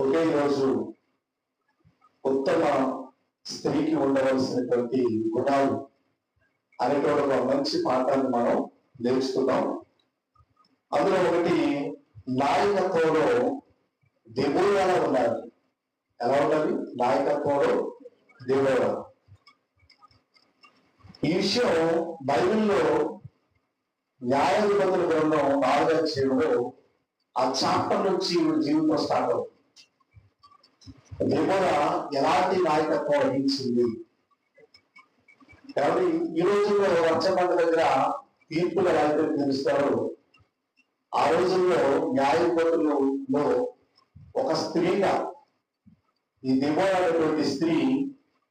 ఒకే రోజు ఉత్తమ స్త్రీకి ఉండవలసినటువంటి గుణాలు అనేటువంటి ఒక మంచి పాఠాన్ని మనం నేర్చుకున్నాం అందులో ఒకటి నాయకత్వంలో దిగువగా ఉండాలి. ఎలా ఉండాలి? నాయకత్వంలో దిగువగా ఈ విషయం బైబిల్లో న్యాయాధిపతుల గ్రంథం నాలుగో చేయడంలో ఆ చాప్టర్ నుంచి జీవితం స్టార్ట్ అవుతుంది. త్రిపుర ఎలాంటి నాయకత్వం వహించింది? కాబట్టి ఈ రోజుల్లో రచ్చబండ దగ్గర తీర్పులు ఎలా పిలుస్తారు తెలుస్తారో ఆ రోజుల్లో న్యాయపతులలో ఒక స్త్రీగా ఈ దివోర అనేటువంటి స్త్రీ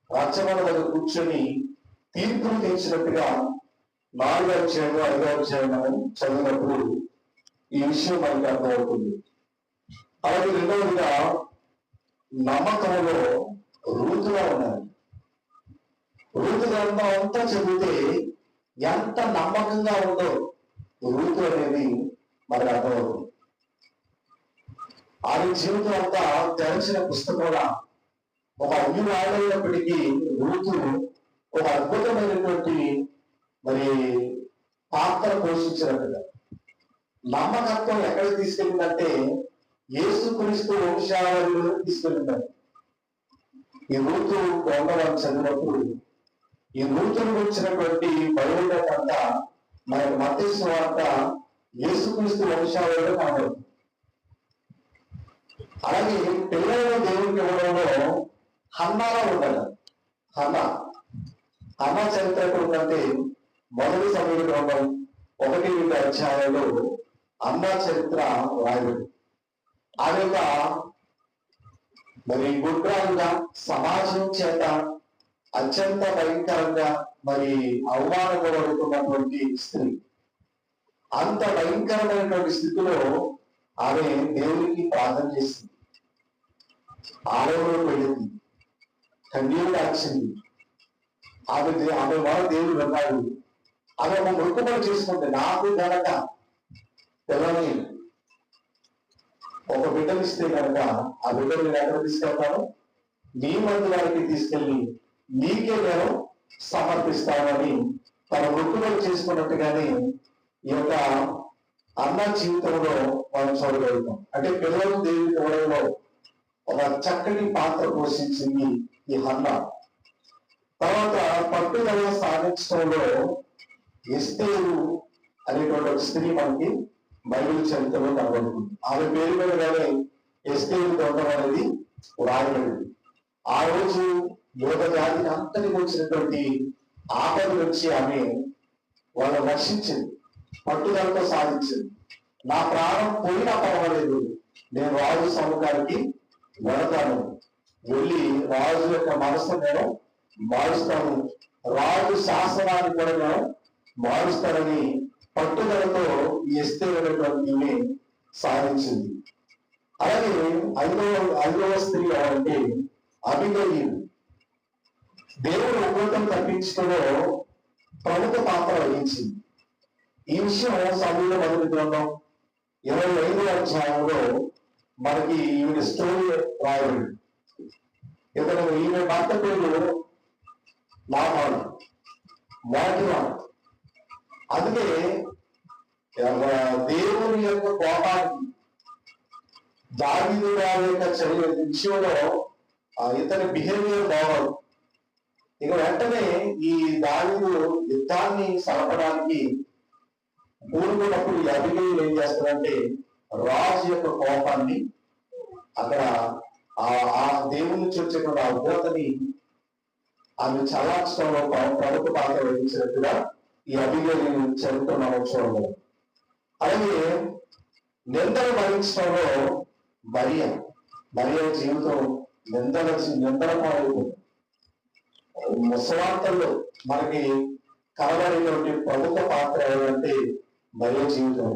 రచ్చబండ దగ్గర కూర్చొని తీర్పులు తీర్చినట్టుగా నాలుగో అధ్యాయం ఐదో అధ్యాయం మనం చదివినప్పుడు ఈ విషయం మనకు అర్థమవుతుంది. అలాగే రెండవదిగా నమ్మకంలో రూతుగా ఉన్నది రూతు గ్రంథం అంతా చదివితే ఎంత నమ్మకంగా ఉందో రూతు అనేది మరి అర్థమవుతుంది. ఆమె జీవితం అంతా తెరచిన పుస్తకంగా ఒక అన్యురాలైనప్పటికీ రూతు ఒక అద్భుతమైనటువంటి మరి పాత్ర పోషించినట్టుగా. నమ్మకత్వం ఎక్కడ తీసుకెళ్ళిందంటే యేసుక్రీస్తు వంశావళిలో తీసుకెళ్ళిందండి ఈ రూతు గ్రంథాలను చదివినప్పుడు ఈ రూతులు వచ్చినటువంటి బయోడేటంతా మన మతేశ్వ వార్త యేసుక్రీస్తు వంశావళిలో కనబడుతుంది అలాగే పిల్లలను దేవునికి ఇవ్వడంలో హన్నాలో ఉండాలి. హన్నా. హన్నా చరిత్ర ఎక్కడ ఉందంటే మొదటి సమయంలో ఒకటి రెండు అధ్యాయంలో అమ్మ చరిత్ర వాయుడు ఆమె యొక్క మరి గుడ్రాలుగా సమాజం చేత అత్యంత భయంకరంగా మరి అవమానపడుతున్నటువంటి స్త్రీ అంత భయంకరమైనటువంటి స్థితిలో ఆమె దేవునికి ప్రార్థన చేసింది. ఆలయంలో వెళ్ళింది కన్నీళ్ళు దాచింది ఆమె ఆమె వాళ్ళ దేవుడు విన్నాడు ఆమె ఒక మొక్కుబడి చేసుకుంటే నాకు గనక పిల్లని ఒక బిడ్డనిస్తే కనుక ఆ బిడ్డను నేను ఎక్కడ తీసుకెళ్తాను? నీ మందు వారికి తీసుకెళ్ళి నీకే నేను సమర్పిస్తానని తన మొక్కుబడి చేసుకున్నట్టుగానే ఈ యొక్క అన్న జీవితంలో మనం చూడగలుగుతాం. అంటే పిల్లలు దేవుని ఇవ్వడంలో ఒక చక్కటి పాత్ర పోషించింది ఈ అన్న. తర్వాత పట్టుదల సాధించడంలో ఎస్తేరు అనేటువంటి ఒక స్త్రీ మనకి బైబిల్ చరిత్రలో కనబడుతుంది. ఆమె పేరు మీద కానీ ఎస్కే దొంగం అనేది రాయబడింది. ఆ రోజు యోగ జాతి అంతటి వచ్చినటువంటి ఆపద నుంచి ఆమె వాళ్ళని రక్షించింది. పట్టుదలతో సాధించింది. నా ప్రాణం పోయినా పర్వాలేదు. నేను రాజు సముఖానికి వెళతాను. వెళ్ళి రాజు యొక్క మనసు నేను మారుస్తాను. రాజు శాసనాన్ని కూడా నేను మారుస్తానని పట్టుదలతో ఈ ఎస్తేటువంటి ఈమె సాధించింది. అలాగే ఐదవ ఐదవ స్త్రీ అంటే అభిగయు దేవుడు ఉపయోగం తప్పించడంలో ప్రముఖ పాత్ర వహించింది. ఈ విషయం సమూహ మొదటి గ్రంథం ఇరవై ఐదు అధ్యాయంలో మనకి ఈవిడ స్టోరీ రాయబడి ఇతను ఈమె భర్త పేరు వాటి వాటివాడు అందుకే దేవుని యొక్క కోపానికి దావీదు గారి యొక్క చర్య విషయంలో ఆ, ఇతని బిహేవియర్ బాగోదు ఇక వెంటనే ఈ దావీదు యుద్ధాన్ని సరపడానికి పూనుకున్నప్పుడు ఈ అభినయులు ఏం చేస్తారంటే రాజు యొక్క కోపాన్ని అక్కడ ఆ ఆ దేవుని నుంచి వచ్చేటువంటి ఆ ఉగ్రతని ఆమె చలార్చడంలో ప్రముఖ పాత్ర వహించినట్టుగా ఈ అభినయులు చరిత్ర మనం చూడగలం అలాగే నిందలు భరించడంలో మరియ మరియ జీవితం నిందల నిందల పాలైపోయింది ముసవార్తల్లో మనకి కనబడేటువంటి ప్రముఖ పాత్ర ఏమంటే మరియ జీవితం.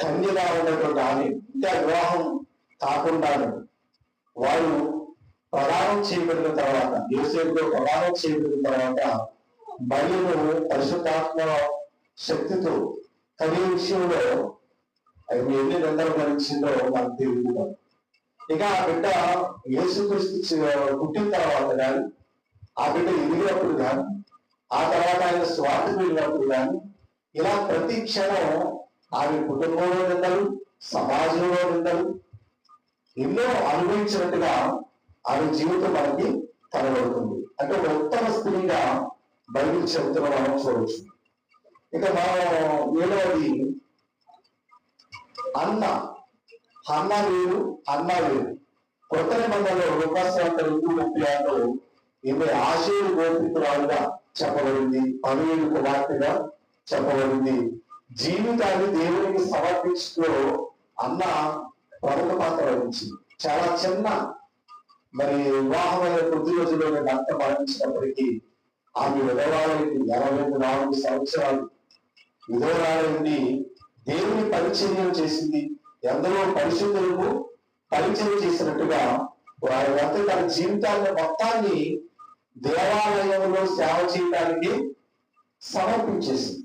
కన్యగా ఉన్నటువంటి ఆమె ఇంకా వివాహం కాకుండానే వారు ప్రదానం చేయబడిన తర్వాత యోసేపులో ప్రదానం చేయబడిన తర్వాత మరియను పరిశుద్ధాత్మ శక్తితో కలిగే విషయంలో ఆయన ఎన్ని నిందలు భరించిందో మనకు తెలియదు. ఇక ఆ బిడ్డ యేసుక్రీస్తు పుట్టిన తర్వాత కానీ ఆ బిడ్డ ఎదిగినప్పుడు కానీ ఆ తర్వాత ఆయన స్వార్థ వెళ్ళినప్పుడు కానీ ఇలా ప్రతి క్షణం ఆమె కుటుంబంలో నిందలు సమాజంలో నిందలు ఎన్నో అనుభవించినట్టుగా ఆమె జీవితం మనకి కనబడుతుంది. అంటే ఒక ఉత్తమ స్త్రీగా బైబిల్ చరిత్రలో మనం చూడవచ్చు ఇక మనం ఏడవది? అన్న. అన్న వేరు అన్న వేరు కొత్త నిబంధనలో రూపాశ్రాంత రెండు ముప్పై ఆరులో ఈమె ఆశీర్ గోపితురాలుగా చెప్పబడింది. పనులు కుమార్తెగా చెప్పబడింది. జీవితాన్ని దేవునికి సమర్పించుకో అన్న ప్రముఖ పాత్ర వహించింది. చాలా చిన్న మరి వివాహమైన కొద్ది రోజుల్లోనే భర్త మరణించినప్పటికీ ఆమె విధవాలకి నలభై నాలుగు సంవత్సరాలు విధవరాలండి దేవుని పరిచర్యం చేసింది. ఎందరో పరిశుద్ధులకు పరిచయం చేసినట్టుగా వారి వద్ద తన జీవితాన్ని మొత్తాన్ని దేవాలయంలో సేవ చేయడానికి సమర్పించేసింది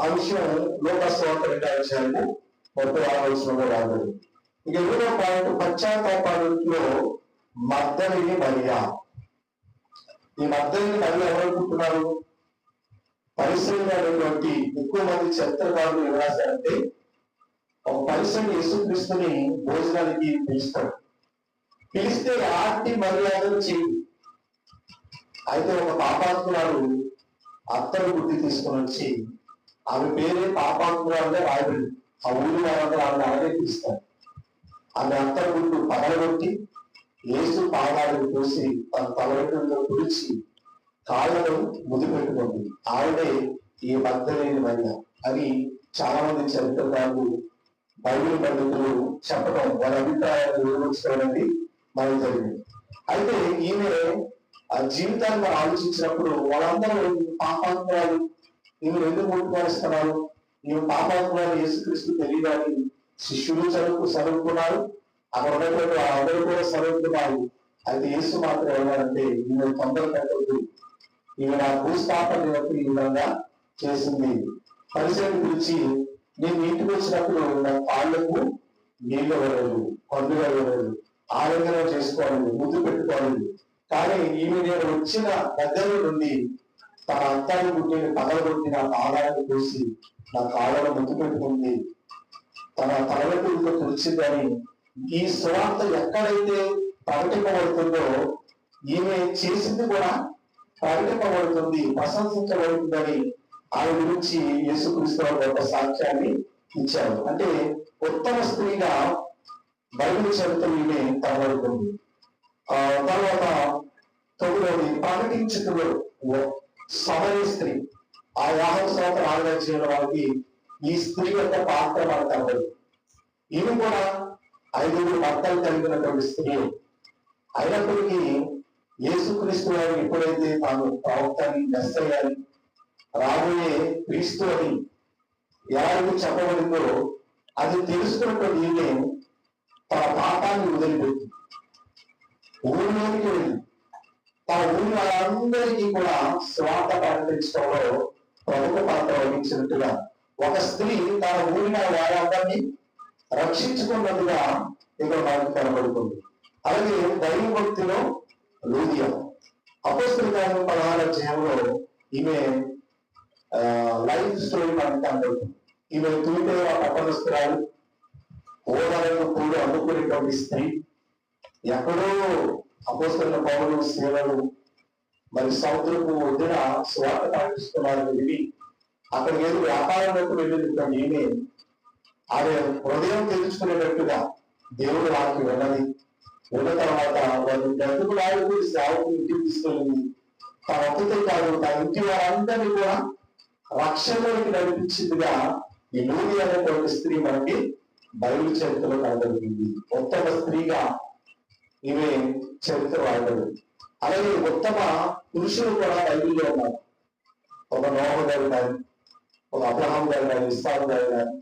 ఆ విషయం లోకస్వార్థ రెండు అధ్యాయము ముప్పై ఆలోచనలో రాదు ఇక ఏడో పాయింట్ పశ్చాత్తాపాలలో మద్దలిని మరియా. ఈ మద్దలిని మరియా ఎవరనుకుంటున్నారు పరిశ్రమైనటువంటి ఎక్కువ మంది చరిత్రకారులు ఏం రాశారంటే ఒక పరిశ్రమ యేసుక్రీస్తుని భోజనానికి పిలుస్తాడు పిలిస్తే ఆర్టి మర్యాదలు చేయి అయితే ఒక పాపాత్మురాలు అత్తను గుర్తి తీసుకుని వచ్చి ఆమె పేరే పాపాత్మురాలుగా రాయబడి ఆ ఊరి వారందరూ ఆమె అలాగే పిలుస్తారు. ఆమె అత్తరు గుడ్డు పగలగొట్టి ఏసు పాదాలను పోసి తన తలవెట్టుతో కుడిచి కాళ్ళను ముది పెట్టుకుంది ఆవిడే ఈ భక్తలేని మహిళ అని చాలా మంది చరిత్రకారులు బైబిల్ పండితులు చెప్పడం వారి అభిప్రాయాలు వివరించడం మనకు జరిగింది. అయితే ఈమె ఆ జీవితాన్ని మనం ఆలోచించినప్పుడు వాళ్ళందరూ పాపాత్మరాలు. ఈమె ఎందుకు ముట్టుకొనిస్తున్నారు ఈమె పాపాత్మరాలు యేసుక్రీస్తు తెలియదని శిష్యులు చదువుకు చదువుకున్నారు. అక్కడ ఉన్నటువంటి వాళ్ళందరూ కూడా చదువుకున్నారు అయితే యేసు మాత్రం ఏమన్నారంటే ఈమె తొందర పెట్టద్దు ఈమె నా భూస్థాపన యొక్క ఈ విధంగా చేసింది. పరిసరం పిలిచి నేను ఇంటికి వచ్చినప్పుడు నా కాళ్ళకు నీళ్ళు ఇవ్వలేదు పండుగ వెళ్ళదు ఆలింగనం చేసుకోవాలి ముద్దు పెట్టుకోవాలి. కానీ ఈమె నేను వచ్చిన దగ్గర నుండి తన అంతాన్ని గుడ్డిని పగలగొట్టి నా పాదాలను పోసి నా కాళ్ళను ముద్దు పెట్టుకుంది. తన తలవెట్టులతో తుడిచిందని ఈ సువార్త ఎక్కడైతే ప్రకటింపబడుతుందో ఈమె చేసింది కూడా ప్రకటింపబడుతుంది ప్రశంసించబడుతుందని ఆయన గురించి యేసుక్రీస్తు వారు గొప్ప సాక్ష్యాన్ని ఇచ్చారు. అంటే ఉత్తమ స్త్రీగా బైబిల్ చరిత్ర ఈమె తగబడుతుంది ఆ తర్వాత తొమ్మిదవది ప్రకటించుకుడు సమయ స్త్రీ ఆ యాభై సంవత్సరాల ఆరుగా చేయడం వారికి ఈ స్త్రీ యొక్క పాత్ర మనకు కనబడు ఈమె కూడా ఐదుగురు భర్తలు కలిగినటువంటి స్త్రీ. అయినప్పటికీ యేసుక్రీస్తు వారు ఎప్పుడైతే తాను ప్రవక్తని మెస్సయ్యాని రాబోయే క్రీస్తు అని ఎవరికి చెప్పబడిందో అది తెలుసుకున్నటువంటి ఈమె తన పాపాన్ని వదిలిపెట్టి ఊరిలోకి వెళ్ళి తన ఊరి వాళ్ళందరికీ కూడా స్వార్థ ప్రకటించడంలో ప్రముఖ పాత్ర వహించినట్టుగా ఒక స్త్రీ తన ఊరిన వారందరినీ రక్షించుకున్నట్టుగా ఇక్కడ మనకు కనబడుతుంది. అలాగే దైవభక్తిలో లూదియా. అపోస్తుల కార్యం పదహారు అధ్యాయంలో ఈమె లైఫ్ స్టోరీ మనకు కనబడుతుంది. ఈమె తూటే పట్టణస్తురాలు హోదాలను కూడా అందుకునేటువంటి స్త్రీ. ఎక్కడో అపోస్తున్న పౌరులు సేవలు మరి సముద్రపు వద్దిన స్వార్థ పాటిస్తున్నారని విని అక్కడికి ఏదో వ్యాపారంలోకి వెళ్ళినటువంటి ఈమె అదే హృదయం తెలుసుకునేటట్టుగా దేవుడు వారికి వెళ్ళని ఉన్న తర్వాత వాళ్ళు బ్రతుకు నాయుడు సేవకు ఇంటికి తీసుకెళ్ళింది తన ఒక్కతే కాదు తన ఇంటి వారందరినీ కూడా రక్షణలోకి నడిపించిందిగా ఈ నూనె అనేటువంటి స్త్రీ మనకి బయలు చరిత్రలో కనబడుతుంది. ఉత్తమ స్త్రీగా ఈమె చరిత్ర వాడదు అలాగే ఉత్తమ పురుషులు కూడా బైబిల్లో ఉన్నారు. ఒక నోహ గారు కానీ ఒక అబ్రహాం గారు కానీ ఇస్సాం గారు కానీ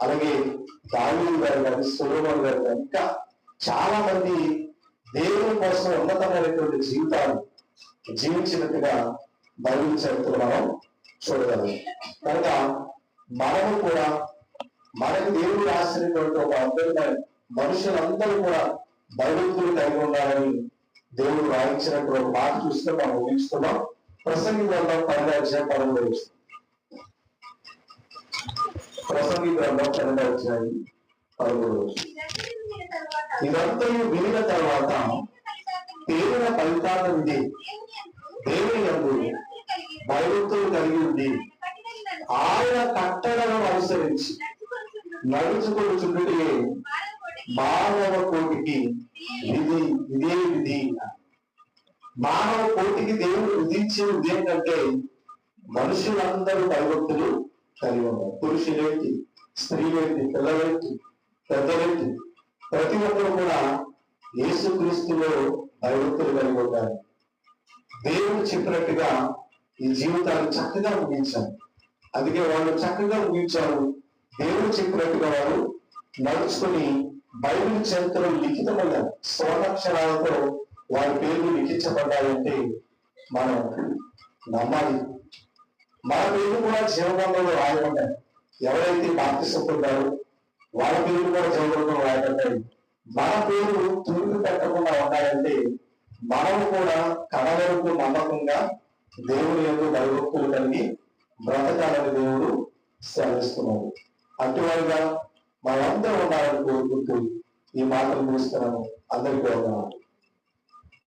అలాగే దాని గారు కానీ సులోమన్ గారు కానీ ఇంకా చాలా మంది దేవుని కోసం ఉన్నతమైనటువంటి జీవితాలు జీవించినట్టుగా బైబిల్ చరిత్ర మనం చూడగలం కనుక మనము కూడా మనకు దేవుడు రాసినటువంటి ఒక అందమైన మనుషులందరూ కూడా భయభక్తులు కలిగి ఉండాలని దేవుడు రాయించినటువంటి మాట చూస్తే మనం ఊహించుకున్నాం ప్రసంగి గ్రంథం పన్నెండు అధ్యాయం పదమూడు ప్రసంగి గ్రంథం పన్నెండు వచ్చినాయి పదమూడు ఇదంతా వినిన తర్వాత పేరున ఫలితాన్ని ఉంది దేవుని యందు భయభక్తులు కలిగి ఉంది ఆయన కట్టడలను అనుసరించి నడుచుకొనుచుండుటే మానవ కోటికి విధి ఇదే విధి మానవ కోటికి దేవుడు విధించే విధి ఏంటంటే మనుషులందరూ భయభక్తులు కలిగి ఉన్నారు పురుషులేంటి స్త్రీలేంటి పిల్లలేంటి పెద్దలేంటి ప్రతి ఒక్కరు కూడా యేసుక్రీస్తులో భయభక్తులు కలిగి ఉంటారు దేవుడు చెప్పినట్టుగా ఈ జీవితాన్ని చక్కగా ముగించారు. అందుకే వాళ్ళు చక్కగా ముగించారు. దేవుడు చెప్పినట్టుగా వారు నడుచుకుని బైబిల్ చరిత్రలో లిఖితమైన స్వర్ణాక్షరాలతో వారి పేర్లు లిఖించబడ్డాయంటే మనం నమ్మాలి. మన పేర్లు కూడా జీవబంధంలో రాయబడ్డాయి ఎవరైతే బాప్తిసం పొందారో వాళ్ళ పేర్లు కూడా జీవబంధంలో రాయబడ్డాయి మన పేరు తూర్పు పెట్టకుండా ఉండాలంటే మనము కూడా కడవరకు నమ్మకంగా దేవుని యొక్క భయభక్తులు కలిగి బ్రతకాలని దేవుడు సెలవిస్తున్నాడు అటువైగా మనందరూ ఉండాలని కోరుకుంటూ ఈ మాటలు ముగిస్తున్నాను అందరికీ వందనాలు.